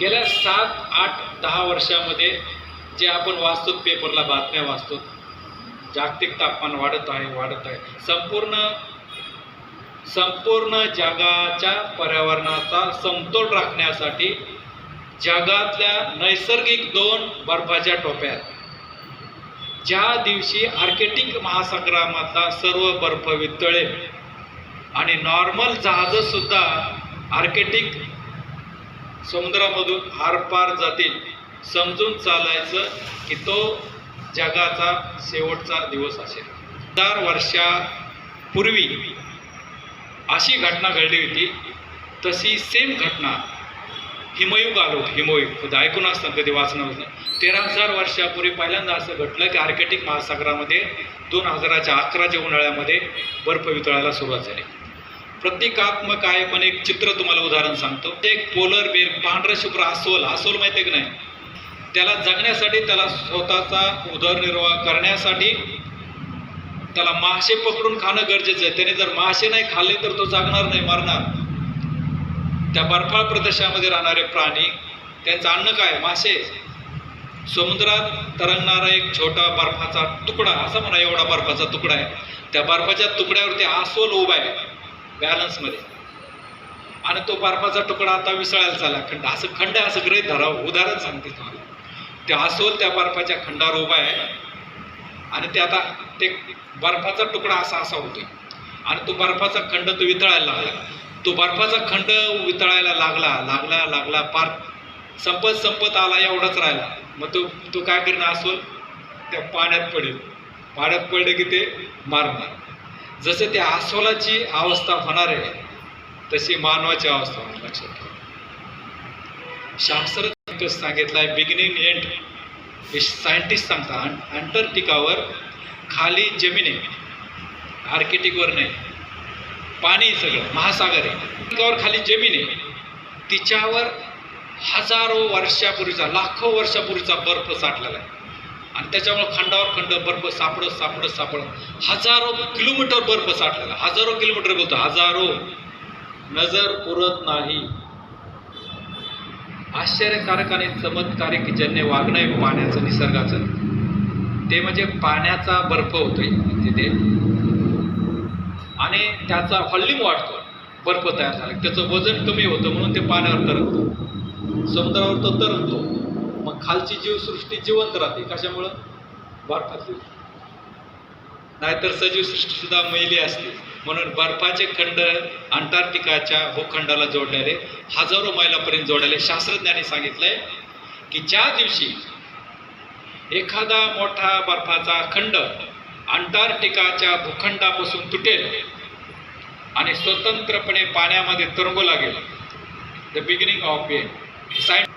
गेल्या सात आठ दहा वर्षामध्ये जे आपण वाचतो पेपरला बातम्या वाचतो जागतिक तापमान वाढत आहे वाढत आहे संपूर्ण संपूर्ण जगाच्या पर्यावरणाचा समतोल राखण्यासाठी जगातल्या नैसर्गिक दोन बर्फाच्या टोप्या आहेत. ज्या दिवशी आर्केटिक महासंग्रामातला सर्व बर्फ वितळेल आणि नॉर्मल जहाजं सुद्धा आर्केटिक समुद्रामधून आरपार जातील. समजून चालायचं की तो जगाचा शेवटचा दिवस असेल. हजार वर्षापूर्वी अशी घटना घडली होती. तशी सेम घटना हिमयुग आलो. हिमयुग. ऐकून असतात कधी वाचणं होतं तेरा हजार वर्षापूर्वी पहिल्यांदा असं घडलं की आर्केटिक महासागरामध्ये दोन हजाराच्या अकराच्या उन्हाळ्यामध्ये बर्फ वितळायला सुरुवात झाली. प्रतिकात्मक आहे पण एक चित्र तुम्हाला उदाहरण सांगतो. ते एक पोलर बेर पांढरं शुभ्र अस्वल. अस्वल माहिती आहे की नाही? त्याला जगण्यासाठी त्याला स्वतःचा उदरनिर्वाह करण्यासाठी त्याला मासे पकडून खाणं गरजेचं आहे. त्याने जर मासे नाही खाल्ले तर तो जागणार नाही मरणार. त्या बर्फाळ प्रदेशामध्ये राहणारे प्राणी त्यांचं अन्न काय? मासे. समुद्रात तरंगणारा एक छोटा बर्फाचा तुकडा असा म्हणा एवढा बर्फाचा तुकडा आहे. त्या बर्फाच्या तुकड्यावरती अस्वल उभा आहे. बॅलन्समध्ये आणि तो बर्फाचा तुकडा आता विसळायला चालला खंड असं खंड असं ग्रहित धरावं. उदाहरण सांगते तुम्हाला. ते अस्वल त्या बर्फाच्या खंडावर उभा आहे. आणि ते आता ते बर्फाचा तुकडा असा असा होतोय. आणि तो बर्फाचा खंड तो वितळायला लागला. तो बर्फाचा खंड वितळायला लागला. लागला लागला. पार संपत संपत आला एवढाच राहिला. मग तो तो काय करणार अस्वल त्या पाण्यात पडेल. पाण्यात पडले की ते मारणार. जसं त्या अस्वलाची अवस्था होणार आहे तशी मानवाची अवस्था होणार लक्षात ठेवा. शास्त्रज्ञ सांगितलं आहे बिगिनिंग एंड हे सायंटिस्ट सांगतात अंटार्क्टिकावर खाली जमीन आहे आर्किटिकवर नाही. पाणी सगळं महासागर आहे. अंटार्क्टिकावर खाली जमीन आहे. तिच्यावर हजारो वर्षापूर्वीचा लाखो वर्षापूर्वीचा बर्फ साठलेला आहे. आणि त्याच्यामुळे खंडावर खंड बर्फ सापडत सापडत सापडत. हजारो किलोमीटर बर्फ साठलेला. हजारो किलोमीटर बोलतो. हजारो. नजर पुरत नाही. आश्चर्यकारक आणि चमत्कारिक जन्य वागणं आहे पाण्याचं निसर्गाचं. ते म्हणजे पाण्याचा बर्फ होतोय तिथे. आणि त्याचा व्हॉल्यूम वाढतो. बर्फ तयार झाला. त्याचं वजन कमी होतं म्हणून ते पाण्यावर तरंगतो. समुद्रावर तो तरंगतो. मग खालची जीवसृष्टी जिवंत राहते. कशामुळं? बर्फातली नाहीतर सजीवसृष्टी सुद्धा मैली असते. म्हणून बर्फाचे खंड अंटार्क्टिकाच्या भूखंडाला जोडलेले हजारो मैलापर्यंत जोडलेले शास्त्रज्ञांनी सांगितलंय की ज्या दिवशी एखादा मोठा बर्फाचा खंड अंटार्क्टिकाच्या भूखंडापासून तुटेल आणि स्वतंत्रपणे पाण्यामध्ये तरंगू लागेल the beginning of a science